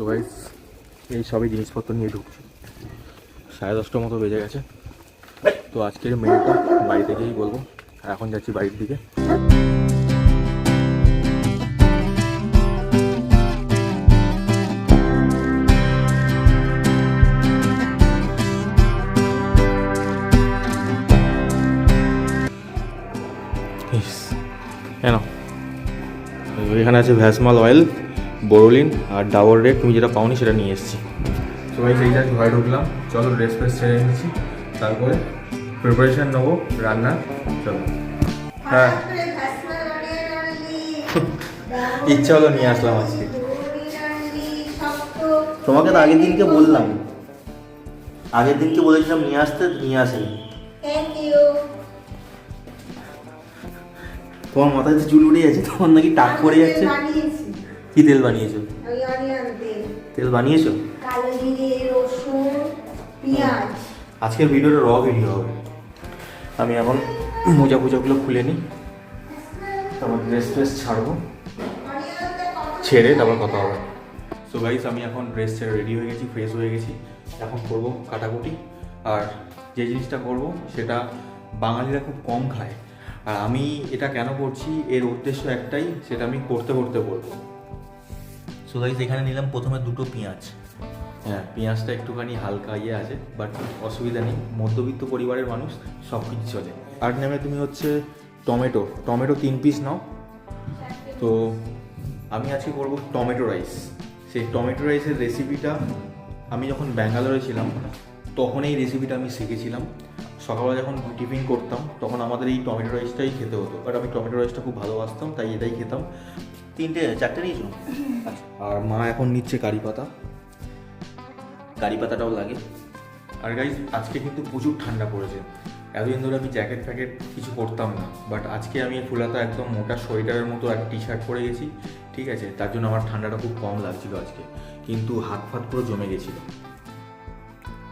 So guys এই সবই জিনিসপত্র নিয়ে ঢুকছি। সাড়ে দশটার মতো বেজে গেছে। তো আজকের মেনুটা বাড়ি থেকেই বলব। এখন যাচ্ছি বাড়ির দিকে। কেন এখানে আছে ভ্যাসমাল অয়েল। বোরোলিন আর ডাবর রেড তুমি যেটা পাওনি সেটা নিয়ে এসেছি। ভাই সেই জাস্ট ঘরে ঢুকলাম চলো ড্রেস ফ্রেস ছেড়ে নিচ্ছি। তারপরে প্রিপারেশান নেব রান্না চলো। হ্যাঁ। ইচ্ছা হলো নিয়ে আসলাম আজকে। তোমাকে তো আগের দিনকে বললাম। আগের দিনকে বলেছিলাম নিয়ে আসতে নিয়ে আসেনি। তোমার মাথায় যে চুল উঠে যাচ্ছে তোমার নাকি টাক পড়ে যাচ্ছে। কি তেল বানিয়েছো? তেল। বানিয়েছো? কালো জিরে রসুন পেঁয়াজ। আজকের ভিডিওটা র ভিডিও হবে। আমি এখন মোজা ফুজাগুলো খুলে নিই। তারপর ড্রেস ট্রেস ছাড়বো। ছেড়ে তারপর কথা হবে। সো গাইস আমি এখন ড্রেস ছেড়ে রেডি হয়ে গেছি ফ্রেশ হয়ে গেছি। এখন করব কাটাকুটি। আর যে জিনিসটা করব সেটা বাঙালিরা খুব কম খায়। আর আমি এটা কেন করছি? এর উদ্দেশ্য একটাই সেটা আমি করতে করতে বলব। সো গাইস এখানে নিলাম প্রথমে দুটো পেঁয়াজ। হ্যাঁ পেঁয়াজটা একটুখানি হালকা ইয়ে আছে বাট অসুবিধা নেই। মধ্যবিত্ত পরিবারের মানুষ সব কিছু চলে আর নেমে তুমি হচ্ছে টমেটো। টমেটো তিন পিস নাও। তো আমি আজকে করব টমেটো রাইস সেই টমেটো রাইসের রেসিপিটা আমি যখন ব্যাঙ্গালোরে ছিলাম, তখন এই রেসিপিটা আমি শিখেছিলাম। সকালবেলা যখন টিফিন করতাম, তখন আমাদের এই টমেটো রাইসটাই খেতে হতো। বাট আমি টমেটো রাইসটা খুব ভালোবাসতাম, তাই এটাই খেতাম। তিনটে চারটে নিয়েছো? আর মা এখন নিচ্ছে কারি পাতা। কারি পাতাটাও লাগে। আর গাইজ আজকে কিন্তু প্রচুর ঠান্ডা পড়েছে। এতদিন ধরে আমি জ্যাকেট ফ্যাকেট কিছু পরতাম না। বাট আজকে আমি ফুলাতা একদম মোটা সোয়েটারের মতো এক টি শার্ট পরে গেছি ঠিক আছে? তার জন্য আমার ঠান্ডাটা খুব কম লাগছিল আজকে। কিন্তু হাত ফাত পুরো জমে গেছিল।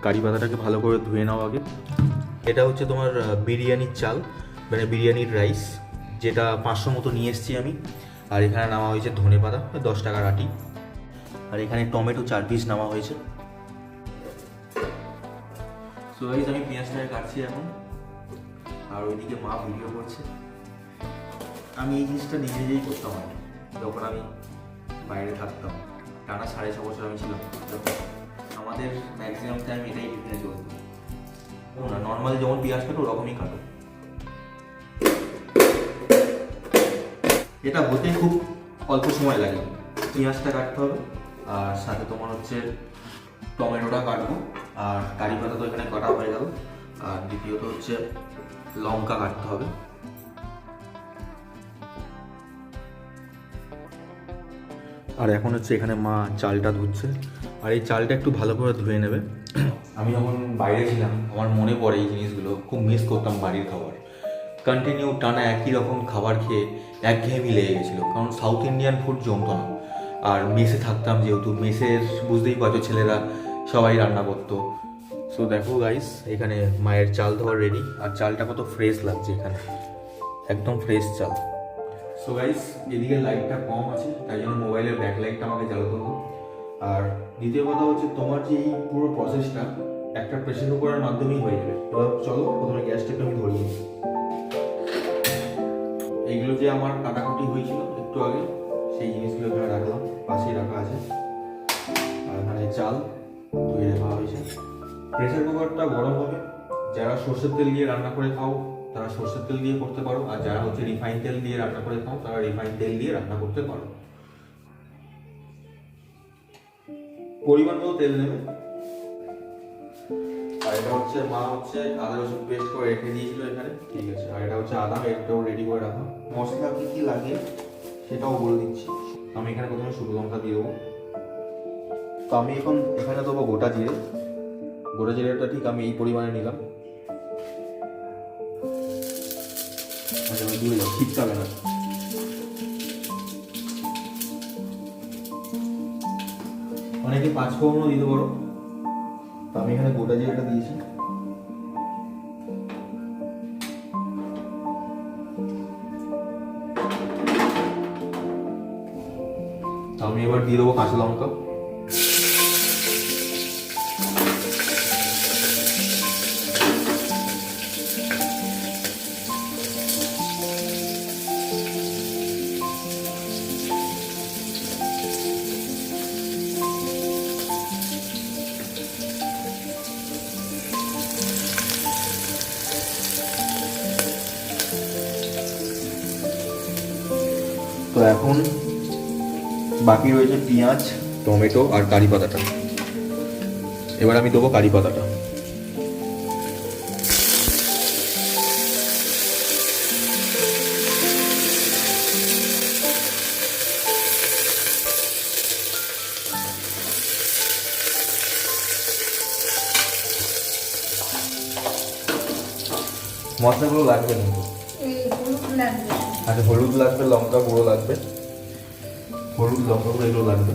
কারি পাতাটাকে ভালো করে ধুয়ে নাও আগে। এটা হচ্ছে তোমার বিরিয়ানির চাল মানে বিরিয়ানির রাইস যেটা পাঁচশো মতো নিয়ে এসেছি আমি। আর এখানে নেওয়া হয়েছে ধনে পাতা দশ টাকার আটি আর এখানে টমেটো চার পিস নেওয়া হয়েছে। আমি পেঁয়াজটাকে কাটছি এখন। আর ওইদিকে মা ভিডিও করছে। আমি এই জিনিসটা নিজে নিজেই করতাম আগে যখন আমি বাইরে থাকতাম, টানা সাড়ে ছ বছর আমি ছিলাম। আমাদের ম্যাক্সিমাম টাইম এটাই টিফিনে চলতো। না নর্মাল যেমন পেঁয়াজ কাটো, ওরকমই কাটো। এটা হতে খুব অল্প সময় লাগে। পেঁয়াজটা কাটতে হবে, আর সাথে তোমার হচ্ছে টমেটোটা কাটবো, আর কারি পাতা তো এখানে কাটা হয়ে গেল, আর দ্বিতীয়ত হচ্ছে লঙ্কা কাটতে হবে। আর এখন হচ্ছে এখানে মা চালটা ধুচ্ছে, আর এই চালটা একটু ভালো করে ধুয়ে নেবে। আমি যখন বাইরে ছিলাম, আমার মনে পড়ে এই জিনিসগুলো, খুব মিস করতাম বাড়ির খাবার। কন্টিনিউ টানা একই রকম খাবার খেয়ে একঘেয়েমি লেগে গেছিল। কারণ সাউথ ইন্ডিয়ান ফুড জমতো না। আর মেসে থাকতাম যেহেতু মেসের বুঝতেই পারছ ছেলেরা সবাই রান্না করতো। সো দেখো গাইস এখানে মায়ের চাল ধোয়া রেডি আর চালটা কত ফ্রেশ লাগছে এখানে। একদম ফ্রেশ চাল। সো গাইস এদিকে লাইটটা কম আছে, তাই জন্য মোবাইলের ব্যাক লাইটটা আমাকে জ্বালাতে হলো আর দ্বিতীয় কথা হচ্ছে, তোমার যে এই পুরো প্রসেসটা একটা প্রেশার কুকারের মাধ্যমেই হয়ে যাবে। এবার যে আমার কাটাকুটি হয়েছিল একটু আগে, সেই জিনিসগুলো এখানে রাখলাম, পাশেই রাখা আছে। আর এখানে চাল ধুয়ে রাখা হয়েছে। প্রেসার কুকারটা গরম হবে। যারা সর্ষের তেল দিয়ে রান্না করে খাও, তারা সর্ষের তেল দিয়ে করতে পারো। আর যারা হচ্ছে রিফাইন তেল দিয়ে রান্না করে খাও, তারা রিফাইন তেল দিয়ে রান্না করতে পারো। পরিমাণ মতো তেল নেবে। এটা হচ্ছে, মা হচ্ছে আদা রসুন পেস্ট করে রেখে দিয়েছিল এখানে। ঠিক আছে, আর এটা হচ্ছে আদা, এটাও রেডি করে রাখা। মশলা কি কি লাগে সেটাও বলে দিচ্ছি। আমি এখানে প্রথমে শুকনো লঙ্কা দিয়ে দেবো। তো আমি এখন এখানে দেবো গোটা জিরে। গোটা জিরেটা ঠিক আমি এই পরিমাণে নিলাম। আচ্ছা আমি দিয়ে দাও ঠিক হবে না। অনেকে পাঁচ ফোড়নও দিতে পারো। আমি এখানে গোটা জিরাটা দিয়েছি। আমি এবার দিয়ে দেবো কাঁচা লঙ্কা। বাকি রয়েছে পেঁয়াজ টমেটো আর কারি পাতাটা। এবার আমি দেবো কারি পাতাটা। মশলাগুলো লাগবে কিন্তু। আচ্ছা হলুদ লাগবে লঙ্কা গুঁড়ো লাগবে। হলুদ এগুলো লাগবে।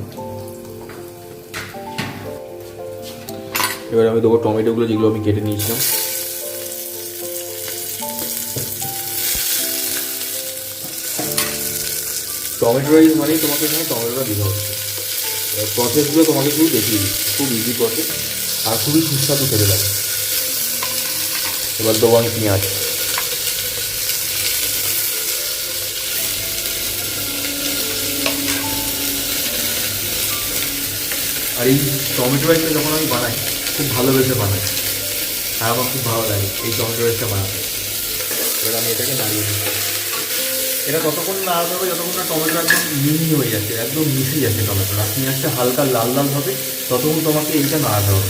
এবার আমি দেবো টমেটোগুলো, যেগুলো আমি কেটে নিয়েছিলাম। টমেটো রাইস মানেই তোমাকে এখানে টমেটোটা দিতে হচ্ছে প্রসেসগুলো তোমাকে শুধু দেখিয়ে দিচ্ছি। খুব ইজি প্রসেস আর খুবই সুস্বাদু খেতে লাগে। এবার দেবো আমি পেঁয়াজ। আর এই টমেটো রাইসটা যখন আমি বানাই, খুব ভালোবেসে বানাই। আর আমার খুব ভালো লাগে এই টমেটো রাইসটা বানাতে। এবার আমি এটাকে নাড়িয়ে দিচ্ছি। এটা ততক্ষণ নাড়াতে হবে, যতক্ষণ না টমেটো একদম মিহি হয়ে যাচ্ছে, একদম মিশে যাচ্ছে টমেটো আর পেঁয়াজটা হালকা লাল লাল হবে ততক্ষণ তোমাকে এইটা নাড়াতে হবে।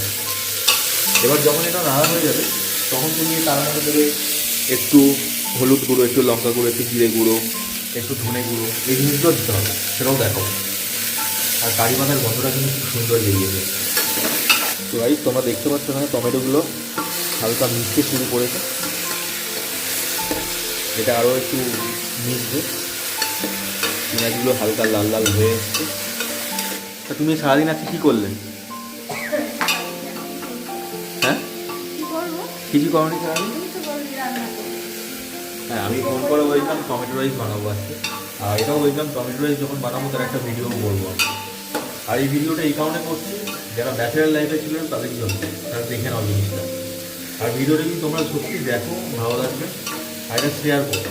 এবার যখন এটা নাড়া হয়ে যাবে, তখন তুমি তার মধ্যে দেবে একটু হলুদ গুঁড়ো, একটু লঙ্কা গুঁড়ো, একটু জিরে গুঁড়ো, একটু ধনে গুঁড়ো, এই জিনিসগুলো দিতে হবে। সেটাও দেখো আর কারি পাতার গন্ধটা কিন্তু খুব সুন্দর বেরিয়েছে তো ভাই তোমরা দেখতে পাচ্ছ না টমেটোগুলো হালকা মিশতে শুরু করেছে। এটা আরও একটু মিশবে। পেঁয়াজগুলো হালকা লাল লাল হয়ে এসছে। তা তুমি সারাদিন আজকে কী করলে? হ্যাঁ? কিছু করনি সারাদিন? করব। হ্যাঁ আমি ফোন করে বলছিলাম টমেটো রাইস বানাবো আজকে। আর এটাও বলছিলাম টমেটো রাইস যখন বানাবো তার একটা ভিডিও করব। আমি। আর এই ভিডিওটা এই কারণে করছি, যারা ব্যাচেলার লাইফে ছিলেন তাদের জন্য, তারা দেখে নাও জিনিসটা। আর ভিডিওটা যদি তোমরা সত্যি দেখো, ভালো লাগবে, আর এটা শেয়ার করো।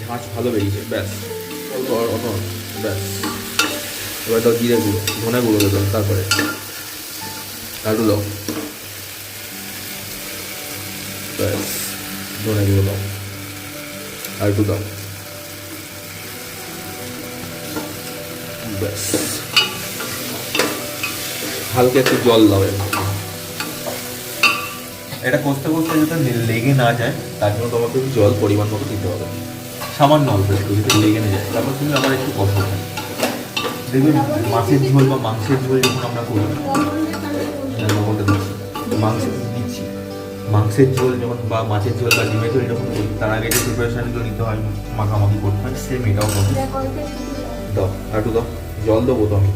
ঝাঁঝ ভালো বেরিয়েছে, ব্যাস। ব্যাস। এবার দাও জিরে গুঁড়ো, ধনে গুঁড়ো দেবে, তারপরে। আলু দাও। ব্যাস, ধনে গুঁড়ো দাও। আর একটু দাও ব্যাস। হালকা একটু জল দাও এটা কষতে কষতে যাতে লেগে না যায় তার জন্য তোমাকে একটু জল পরিমাণ মতো দিতে হবে। সামান্য অল্প একটু যদি লেগে না যায়। তারপর তুমি আবার একটু কষো। দেখবে মাছের ঝোল বা মাংসের ঝোল যখন আমরা করি হ্যাঁ, দিচ্ছি মাংসের ঝোল যখন বা মাছের ঝোল বা ডিমের ঝোল যখন করি, তার আগে যে প্রিপারেশনগুলো নিতে হয়, মাখামাখি করতে হয় সেম এটাও করবে। দাও একটু দাও, জল দেবো তো আমি।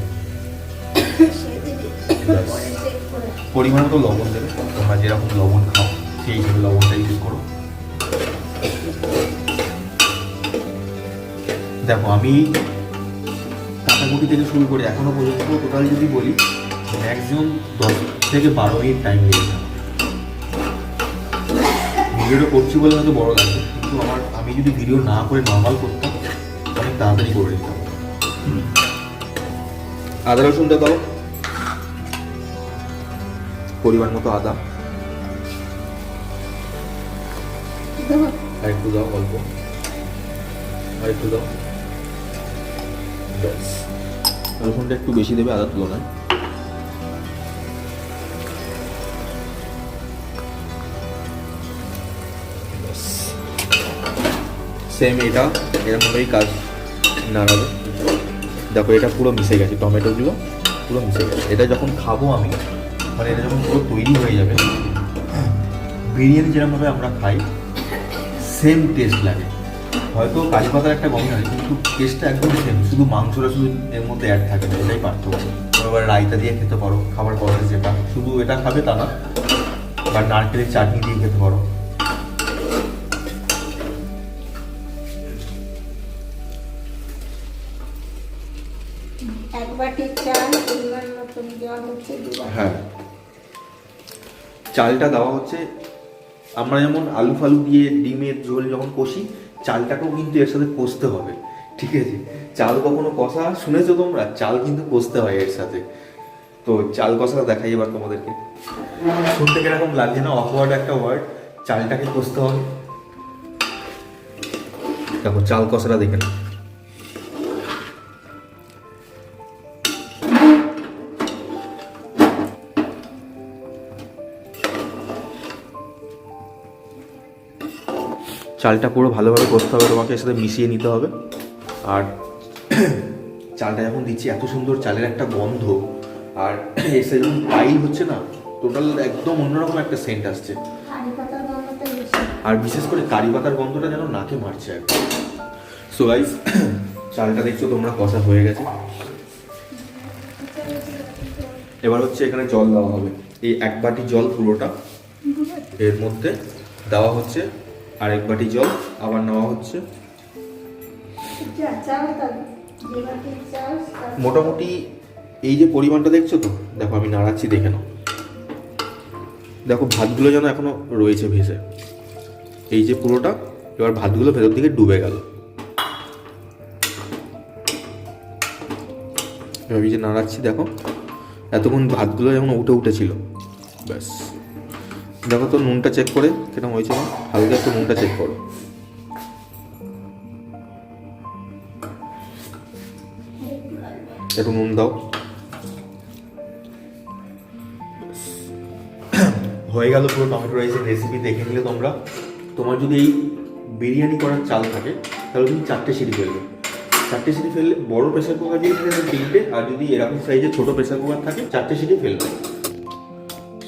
পরিমাণ মতো লবণ দেবে, তোমরা যেরকম লবণ খাও, সেই হিসেবে লবণটা ইউজ করো। দেখো, আমি কাটাকুটি থেকে শুরু করে এখনও পর্যন্ত টোটাল যদি বলি ম্যাক্সিমাম দশ থেকে বারো মিনিট টাইম আমার। ভিডিওটা করছি বলে হয়তো বড় লাগছে কিন্তু আমার, আমি যদি ভিডিও না করে নর্মাল করতাম, অনেক তাড়াতাড়ি করে দিতাম। আদা রসুনটা দাও। পরিমাণ মতো আদা। একটু দাও অল্প। আর একটু দাও। রসুনটা একটু বেশি দেবে আদার তুলনায়। সেম এটা এরকমভাবেই কাজ নাড়াবে। দেখো, এটা পুরো মিশে গেছে, টমেটোগুলো পুরো মিশে গেছে। এটা যখন খাব আমি মানে এটা যখন পুরো তৈরি হয়ে যাবে, বিরিয়ানি যেরকমভাবে আমরা খাই সেম টেস্ট লাগে। হয়তো কারি পাতার একটা গন্ধ হয় কিন্তু টেস্টটা একদমই সেম শুধু মাংসটা শুধু এর মধ্যে অ্যাড থাকে না, এটাই পার্থক্য। এবার রায়তা দিয়ে খেতে পারো, খাবার পরে যেটা, শুধু এটা খাবে তা না, বা নারকেলের চাটনি দিয়ে খেতে পারো। চালটা দেওয়া হচ্ছে, আমরা যেমন আলু ফালু দিয়ে ডিমের ঝোল যখন কষি, চালটাকেও কিন্তু এর সাথে কষতে হবে, ঠিক আছে? চাল কখনো কষা শুনেছো তোমরা? চাল কিন্তু কষতে হয় এর সাথে। তো চাল কষাটা দেখাই এবার তোমাদেরকে। শুনতে কীরকম লাগছে না? অকওয়ার্ড একটা ওয়ার্ড, চালটাকে কষতে হবে। দেখো, চাল কষাটা দেখে না চালটা পুরো ভালোভাবে করতে হবে, তোমাকে সাথে মিশিয়ে নিতে হবে। আর চালটা যখন দিচ্ছি, এত সুন্দর চালের একটা গন্ধ। আর এর সাথে যখন পাই হচ্ছে না, টোটাল একদম অন্যরকম একটা সেন্ট আসছে। আর বিশেষ করে কারি পাতার গন্ধটা যেন নাকে মারছে একদম। সো গাইস চালটা দেখছ তোমরা, কষা হয়ে গেছে। এবার হচ্ছে এখানে জল দেওয়া হবে। এই এক বাটি জল পুরোটা। এর মধ্যে দেওয়া হচ্ছে আর এক বাটি জল আবার নেওয়া হচ্ছে। তার- মোটামুটি এই যে পরিমাণটা দেখছ তো দেখো আমি নাড়াচ্ছি দেখে নাও। দেখো ভাতগুলো যেন এখনও রয়েছে ভেসে। এই যে পুরোটা এবার ভাতগুলো ভেতর দিকে ডুবে গেল। এবার এই যে নাড়াচ্ছি দেখো এতক্ষণ ভাতগুলো যেমন উঠে উঠেছিল ব্যাস। দেখো তো নুনটা চেক করে কেমন হয়েছে হালকা একটু নুনটা চেক করো। একটু নুন দাও। হয়ে গেল পুরো টমেটো রাইসের রেসিপি দেখে নিলে তোমরা। তোমার যদি এই বিরিয়ানি করার চাল থাকে, তাহলে তুমি চারটে সিঁড়ি ফেলবে। চারটে সিঁড়ি ফেললে বড় প্রেসার কুকার যদি থাকে তিনটে, আর যদি এরকম সাইজে ছোট প্রেসার কুকার থাকে, চারটে সিঁড়ি ফেলবে।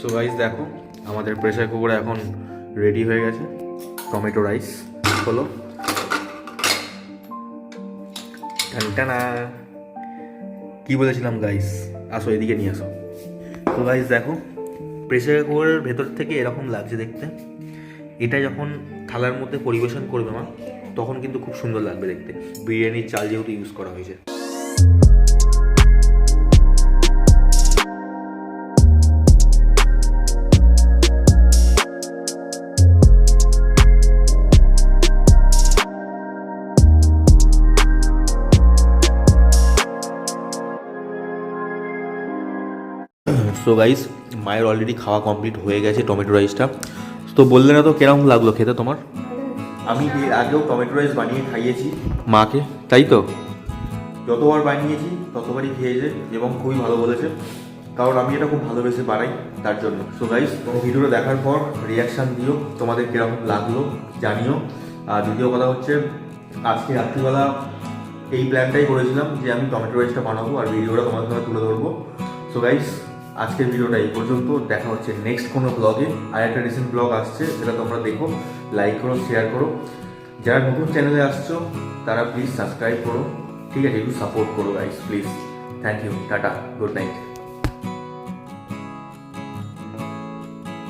সো গাইস দেখো আমাদের প্রেসার কুকার এখন রেডি হয়ে গেছে। টমেটো রাইস হলো টানটানা কি বলেছিলাম গাইস আসো, এদিকে নিয়ে আসো। তো গাইস দেখো প্রেসার কুকারের ভেতর থেকে এরকম লাগছে দেখতে। এটা যখন থালার মধ্যে পরিবেশন করবে মা, তখন কিন্তু খুব সুন্দর লাগবে দেখতে। বিরিয়ানির চাল যেহেতু ইউজ করা হয়েছে। সো গাইস মায়ের অলরেডি খাওয়া কমপ্লিট হয়ে গেছে টমেটো রাইসটা তো বললে না তো কেরকম লাগল খেতে তোমার? আমি এর আগেও টমেটো রাইস বানিয়ে খাইয়েছি। মাকে তাই তো? যতবার বানিয়েছি ততবারই খেয়েছে এবং খুবই ভালো বলেছে। কারণ আমি এটা খুব ভালোবেসে বানাই তার জন্য। সো গাইস তোমার ভিডিওটা দেখার পর রিয়াকশান দিও তোমাদের কীরকম লাগল জানিও। আর দ্বিতীয় কথা হচ্ছে আজকে রাত্রিবেলা এই প্ল্যানটাই করেছিলাম যে আমি টমেটো রাইসটা বানাবো আর ভিডিওটা তোমাদের সামনে তুলে ধরবো। সো গাইস আজকের ভিডিওটা এই পর্যন্ত। দেখা হচ্ছে নেক্সট কোনো ব্লগে আর একটা রিসেন্ট ব্লগ আসছে, সেটা তোমরা দেখো লাইক করো শেয়ার করো। যারা নতুন চ্যানেলে আসছো, তারা প্লিজ সাবস্ক্রাইব করো। ঠিক আছে, একটু সাপোর্ট করো guys please thank you tata good night